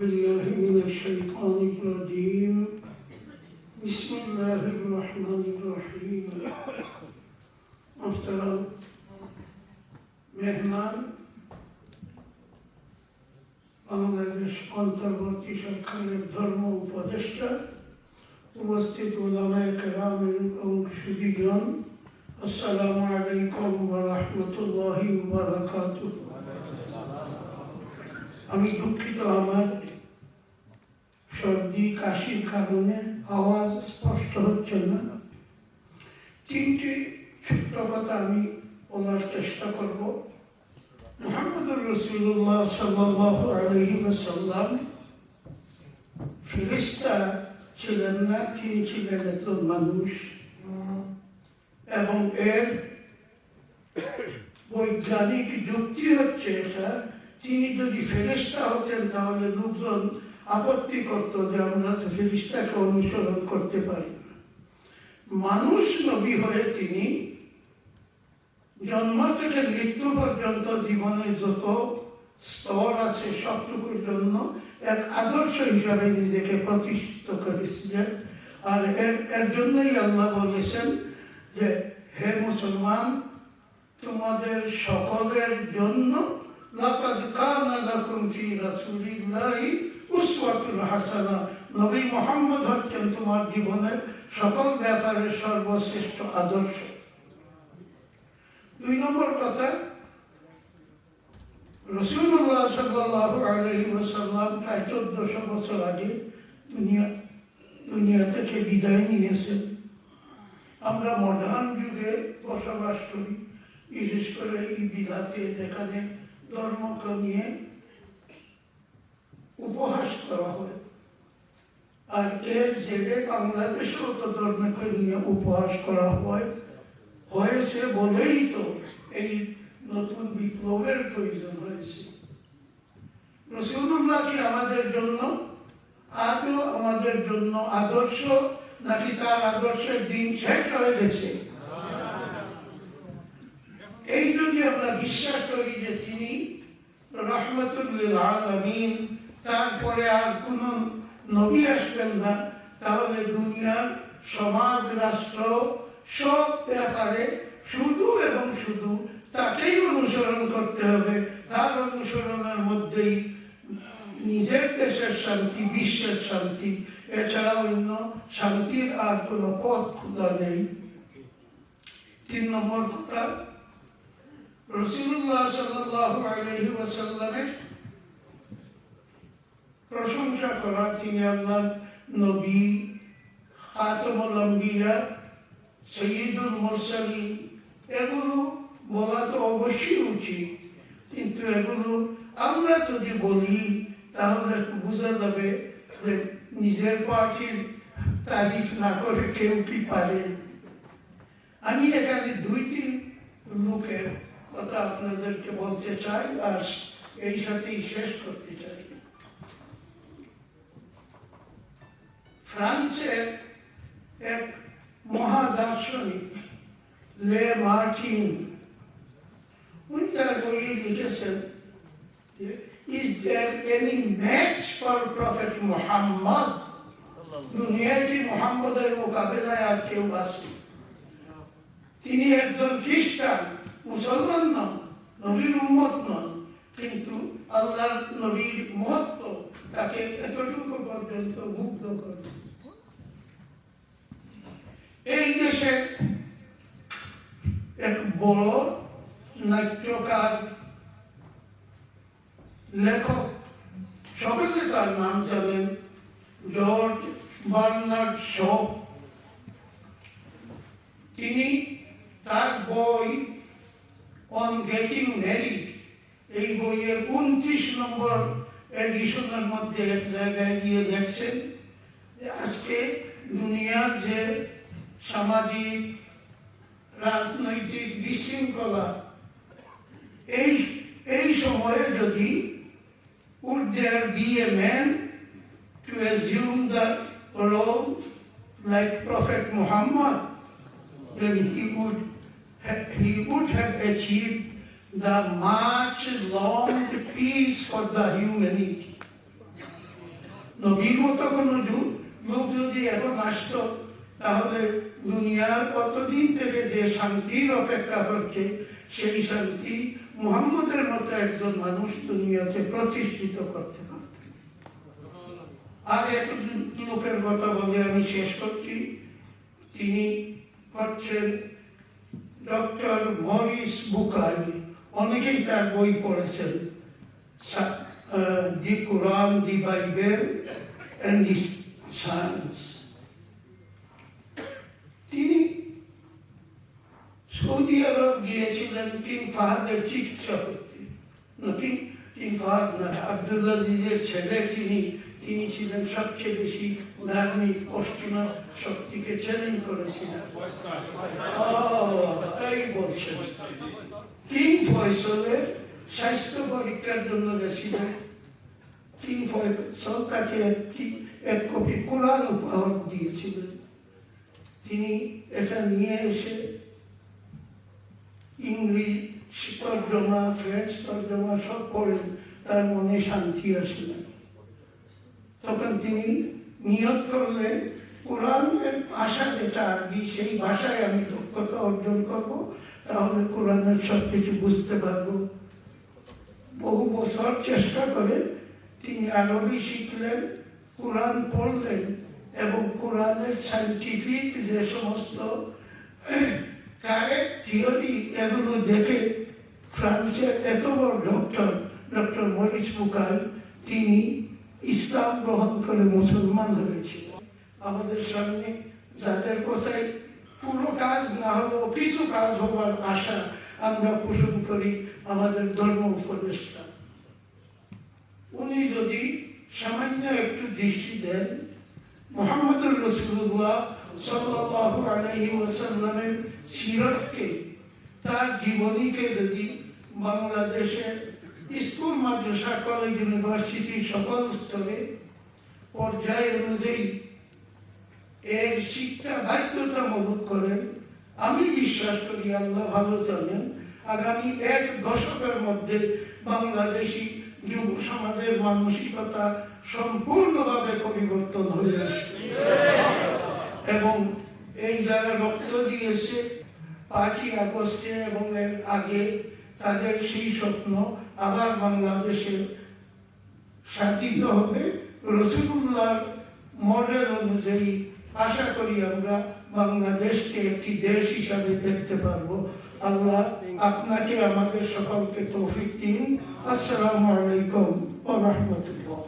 بالله من الشيطان الرجيم بسم الله الرحمن الرحيم محترم মেহমান বাংলাদেশ অন্তর্বর্তী সরকারের ধর্ম উপদেষ্টা উপস্থিত ওলামায় কেরাম এবং সুদীগণ আসসালামু আলাইকুম ওয়া রাহমাতুল্লাহি ওয়া বারাকাতুহু আমি দুঃখিত আমার সর্দি কাশির কারণে আওয়াজ স্পষ্ট হচ্ছে না তিনটি ছোট্ট কথা আমি বলার চেষ্টা করব মোহাম্মদুর রসুল্লাহ সাল্লাহ আলহি সাল্লাম ফিরিস্তা ছিলেন না তিনি ছিলেন একজন মানুষ এবং এর বৈজ্ঞানিক যুক্তি হচ্ছে এটা তিনি যদি ফেরিস্তা হতেন তাহলে লোকজন আপত্তি করত যে আমরা তো ফেরিস্তাকে অনুসরণ করতে পারি না। মানুষ নবী হয়ে তিনি জন্ম থেকে মৃত্যু পর্যন্ত জীবনের যত স্তর আছে সবটুকুর জন্য এক আদর্শ হিসাবে নিজেকে প্রতিষ্ঠিত করেছিলেন। আর এর এর জন্যই আল্লাহ বলেছেন যে, হে মুসলমান, তোমাদের সকলের জন্য লাকাদ কানা ফি রাসূলিল্লাহি নবী মুহাম্মদ হচ্ছেন তোমার জীবনের সকল ব্যাপারে সর্বশ্রেষ্ঠ আদর্শ। দুই নম্বর কথা রসুল্লাহ সাল্লাহ আলহি ওসাল্লাম প্রায় চোদ্দশো বছর আগে দুনিয়া দুনিয়া থেকে বিদায় নিয়েছেন। আমরা মডার্ন যুগে বসবাস করি, বিশেষ করে এই বিলাতে যেখানে ধর্মকে নিয়ে উপহাস করা হয় আর এর জেলে বাংলাদেশেও তো ধর্মকে নিয়ে উপহাস করা হয়। হয়েছে বলেই তো এই নতুন বিপ্লবের প্রয়োজন হয়েছে। রসুল্লাহ কি আমাদের জন্য আজও আমাদের জন্য আদর্শ, নাকি তার আদর্শের দিন শেষ হয়ে গেছে? এই যদি আমরা বিশ্বাস করি যে তিনি রহমতুল্লিল আলমিন তারপরে আর কোন নবী আসবেন না। তাহলে দুনিয়ার সমাজ, রাষ্ট্র সব ব্যাপারে শুধু এবং শুধু তাকেই অনুসরণ করতে হবে। তার অনুসরণের মধ্যেই নিজের দেশের শান্তি, বিশ্বের শান্তি। এছাড়া অন্য শান্তির আর কোনো পথ খোলা নেই। তিন নম্বর কথা, রসুল্লাহ সাল্লাহ আলহি প্রশংসা করা তিনি আল্লাহ নবী খাতমুল আম্বিয়া সৈয়দুল মুরসালিন। এগুলো বলা তো অবশ্যই উচিত, কিন্তু এগুলো আমরা যদি বলি, তাহলে বোঝা যাবে যে নিজের পার্টির তারিফ না করে কেউ কি পারে। আমি এখানে দুই তিন লোকের কথা আপনাদেরকে বলতে চাই, আর এই সাথেই শেষ করতে চাই। ফ্রান্সের এক মহাদার্শনিক, লে মার্টিন। উনি তার বইয়ে লিখেছেন is there any match for prophet Mohammad দুনিয়াটি মোহাম্মদের মোকাবেলায় আর কেউ আছে তিনি একজন খ্রিস্টান, মুসলমান নন, নবীর উম্মত নন, কিন্তু আল্লাহর নবীর মহত্ব তাকে এতটুকু পর্যন্ত মুগ্ধ করে এই দেশে এক বড় নাট্যকার, লেখক, সকলে তার নাম জানেন, জর্জ বার্নার্ড শ। তিনি তার বই অন গেটিং ম্যারিড এই বইয়ের উনত্রিশ নম্বর এডিশনের মধ্যে এক জায়গায় গিয়ে দেখছেন যে আজকে দুনিয়ার যে সামাজিক রাজনৈতিক বিশৃঙ্খলা এই এই সময়ে যদি man to assume the role like Prophet Muhammad then he would have, he would have achieved the much long peace for the humanity. নবীর মতো কোনো যুগ, লোক যদি এখন আসতো, তাহলে দুনিয়ার কতদিন থেকে যে শান্তির অপেক্ষা করছে, সেই শান্তি মুহাম্মদের মতো একজন মানুষ দুনিয়াতে প্রতিষ্ঠিত করতে পারতেন আর একজন লোকের কথা বলে আমি শেষ করছি। তিনি হচ্ছেন ডক্টর মরিস বুকাই অনেকেই তার বই পড়েছেন। The Quran the Bible and the science. তিনি সৌদি আরব গিয়েছিলেন কিং ফাহাদের চিকিৎসা করতে না কিং ফাহাদ না আব্দুল্লাজিজের ছেলে তিনি তিনি ছিলেন সবচেয়ে বেশি ধার্মিক পশ্চিমা শক্তিকে চ্যালেঞ্জ করেছিলেন। এই বলছেন। কিং ফয়সলের স্বাস্থ্য পরীক্ষার জন্য গেছিলেন কিং ফয়সল তাকে একটি এক কপি কোরআন উপহার দিয়েছিলেন। তিনি এটা নিয়ে এসে ইংরেজি তর্জমা, ফ্রেঞ্চ তর্জমা সব পড়েন, তার মনে শান্তি আসে না। তখন তিনি নিয়ত করলেন, কোরআনের ভাষা যেটা আরবি, সেই ভাষায় আমি দক্ষতা অর্জন করব। তাহলে কোরআনের সব কিছু বুঝতে পারব। বহু বছর চেষ্টা করে তিনি আরবি শিখলেন, কোরআন পড়লেন এবং কোরআনের সাইন্টিফিক যে সমস্ত থিওরি এগুলো দেখে ফ্রান্সের এত বড় ডক্টর ডক্টর মরিস বুকাই তিনি ইসলাম গ্রহণ করে মুসলমান হয়েছিল আমাদের সামনে যাদের কথায় পুরো কাজ না হলেও কিছু কাজ হবার আশা আমরা পোষণ করি আমাদের ধর্ম উপদেষ্টা। উনি যদি সামান্য একটু দৃষ্টি দেন, মোহাম্মদুর রসুল্লাহ আলাইহি ওয়াসাল্লামের সিরতকে, তার জীবনীকে যদি বাংলাদেশের স্কুল, মাদ্রাসা, কলেজ, ইউনিভার্সিটি সকল স্তরে পর্যায় অনুযায়ী এর শিক্ষা বাধ্যতামূলক করেন। আমি বিশ্বাস করি আল্লাহ ভালো জানেন। আগামী এক দশকের মধ্যে বাংলাদেশি যুব সমাজের মানসিকতা সম্পূর্ণভাবে পরিবর্তন হয়ে আসবে। এবং এই যারা রক্ত দিয়েছে, পাঁচই আগস্টে এবং এর আগে তাদের সেই স্বপ্ন আবার বাংলাদেশে সাধিত হবে। রসুল্লাহর মডেল অনুযায়ী আশা করি আমরা বাংলাদেশকে একটি দেশ হিসাবে দেখতে পারব। আল্লাহ আপনাকে, আমাদের সকলকে তৌফিক দিন। আসসালামু আলাইকুম ও রাহমাতুল্লাহ।